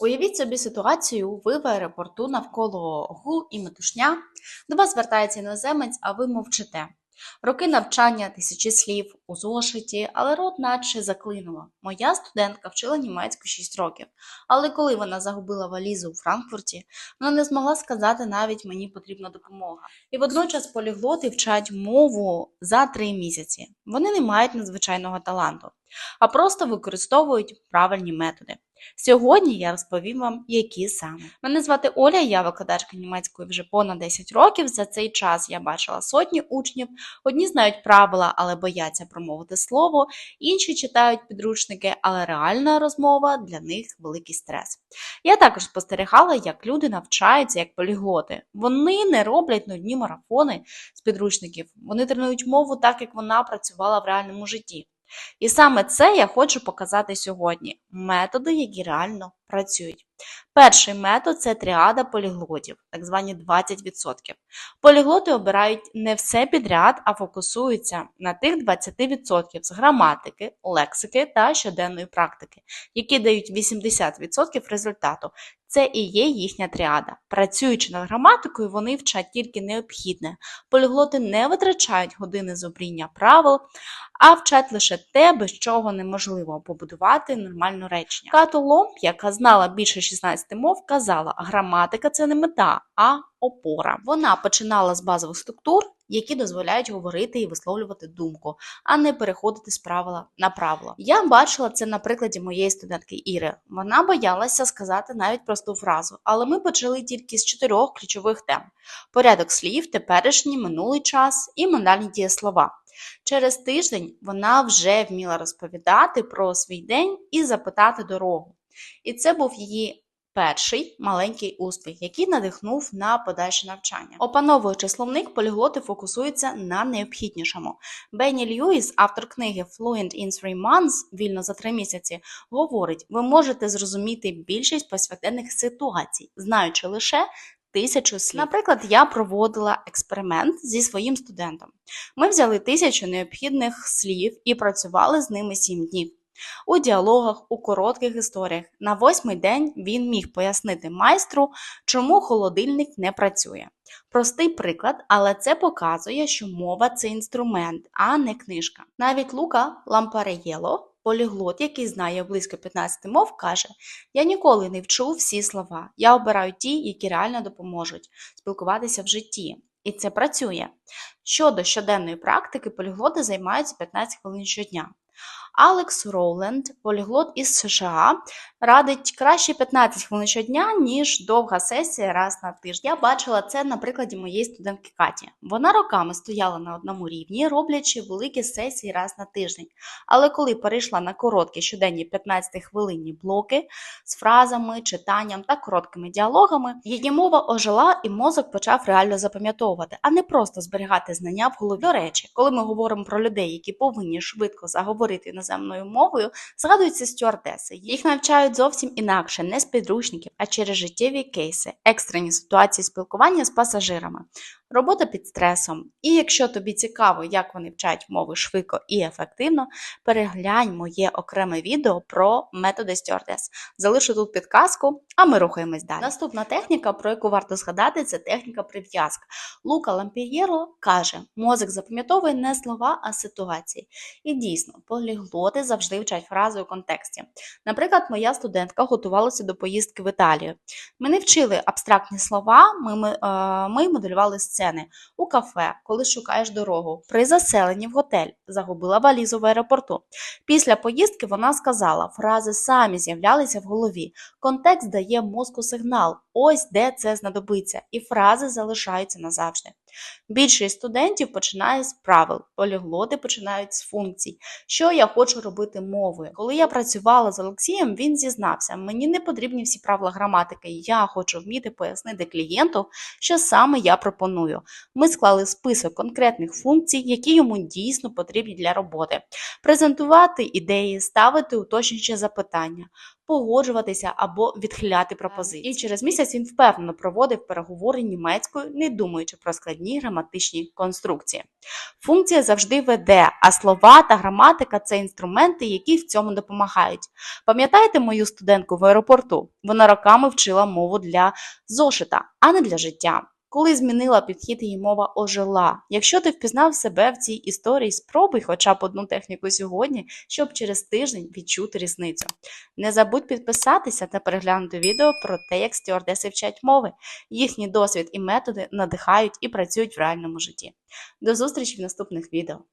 Уявіть собі ситуацію, ви в аеропорту навколо гул і метушня. До вас звертається іноземець, а ви мовчите. Роки навчання, тисячі слів у зошиті, але рот наче заклинуло. Моя студентка вчила німецьку 6 років, але коли вона загубила валізу у Франкфурті, вона не змогла сказати навіть мені потрібна допомога. І водночас поліглоти вчать мову за 3 місяці. Вони не мають надзвичайного таланту, а просто використовують правильні методи. Сьогодні я розповім вам, які саме. Мене звати Оля, я викладачка німецької вже понад 10 років. За цей час я бачила сотні учнів. Одні знають правила, але бояться промовити слово, інші читають підручники, але реальна розмова для них великий стрес. Я також спостерігала, як люди навчаються як поліглоти. Вони не роблять нудні марафони з підручників, вони тренують мову так, як вона працювала в реальному житті. І саме це я хочу показати сьогодні: методи, які реально працюють. Перший метод це тріада поліглотів, так звані 20%. Поліглоти обирають не все підряд, а фокусуються на тих 20% з граматики, лексики та щоденної практики, які дають 80% результату. Це і є їхня тріада. Працюючи над граматикою, вони вчать тільки необхідне. Поліглоти не витрачають години з обріння правил, а вчать лише те, без чого неможливо побудувати нормальне речення. Като Ломб, яка знала більше 16 мов, казала, граматика це не мета, а опора. Вона починала з базових структур, які дозволяють говорити і висловлювати думку, а не переходити з правила на правило. Я бачила це на прикладі моєї студентки Іри. Вона боялася сказати навіть просту фразу, але ми почали тільки з чотирьох ключових тем: порядок слів, теперішній, минулий час і модальні дієслова. Через тиждень вона вже вміла розповідати про свій день і запитати дорогу. І це був її перший маленький успіх, який надихнув на подальше навчання. Опановуючи словник, поліглоти фокусуються на необхіднішому. Бенні Льюіс, автор книги Fluent in Three Months, вільно за три місяці, говорить: ви можете зрозуміти більшість повсякденних ситуацій, знаючи лише тисячу слів. Наприклад, я проводила експеримент зі своїм студентом. Ми взяли тисячу необхідних слів і працювали з ними сім днів. У діалогах, у коротких історіях. На восьмий день він міг пояснити майстру, чому холодильник не працює. Простий приклад, але це показує, що мова це інструмент, а не книжка. Навіть Лука Лампареєло, поліглот, який знає близько 15 мов, каже: Я ніколи не вчу всі слова. Я обираю ті, які реально допоможуть спілкуватися в житті. І це працює. Щодо щоденної практики, поліглоти займаються 15 хвилин щодня. Алекс Роуленд, поліглот із США, радить краще 15 хвилин щодня, ніж довга сесія раз на тиждень. Я бачила це на прикладі моєї студентки Каті. Вона роками стояла на одному рівні, роблячи великі сесії раз на тиждень. Але коли перейшла на короткі щоденні 15-хвилинні блоки з фразами, читанням та короткими діалогами, її мова ожила і мозок почав реально запам'ятовувати, а не просто зберігати знання в голові. До речі, коли ми говоримо про людей, які повинні швидко заговорити іноземною мовою, згадуються стюардеси. Їх навчають зовсім інакше, не з підручників, а через життєві кейси, екстрені ситуації спілкування з пасажирами. Робота під стресом. І якщо тобі цікаво, як вони вчать мови швидко і ефективно, переглянь моє окреме відео про методи стюардес. Залишу тут підказку, а ми рухаємось далі. Наступна техніка, про яку варто згадати, це техніка прив'язка. Лука Лампієро каже: мозок запам'ятовує не слова, а ситуації. І дійсно, поліглоти завжди вчать фрази у контексті. Наприклад, моя студентка готувалася до поїздки в Італію. Ми не вчили абстрактні слова, ми, ми, е, ми моделювали сцени у кафе, коли шукаєш дорогу, при заселенні в готель, загубила валізу в аеропорту. Після поїздки вона сказала, фрази самі з'являлися в голові. Контекст дає мозку сигнал, ось де це знадобиться, і фрази залишаються назавжди. Більшість студентів починає з правил, поліглоти починають з функцій. Що я хочу робити мовою? Коли я працювала з Олексієм, він зізнався, мені не потрібні всі правила граматики. Я хочу вміти пояснити клієнту, що саме я пропоную. Ми склали список конкретних функцій, які йому дійсно потрібні для роботи, презентувати ідеї, ставити уточнюючі запитання. Погоджуватися або відхиляти пропозиції. І через місяць він впевнено проводив переговори німецькою, не думаючи про складні граматичні конструкції. Функція завжди веде, а слова та граматика це інструменти, які в цьому допомагають. Пам'ятаєте мою студентку в аеропорту? Вона роками вчила мову для зошита, а не для життя. Коли змінила підхід, її мова ожила. Якщо ти впізнав себе в цій історії, спробуй хоча б одну техніку сьогодні, щоб через тиждень відчути різницю. Не забудь підписатися та переглянути відео про те, як стюардеси вчать мови. Їхній досвід і методи надихають і працюють в реальному житті. До зустрічі в наступних відео.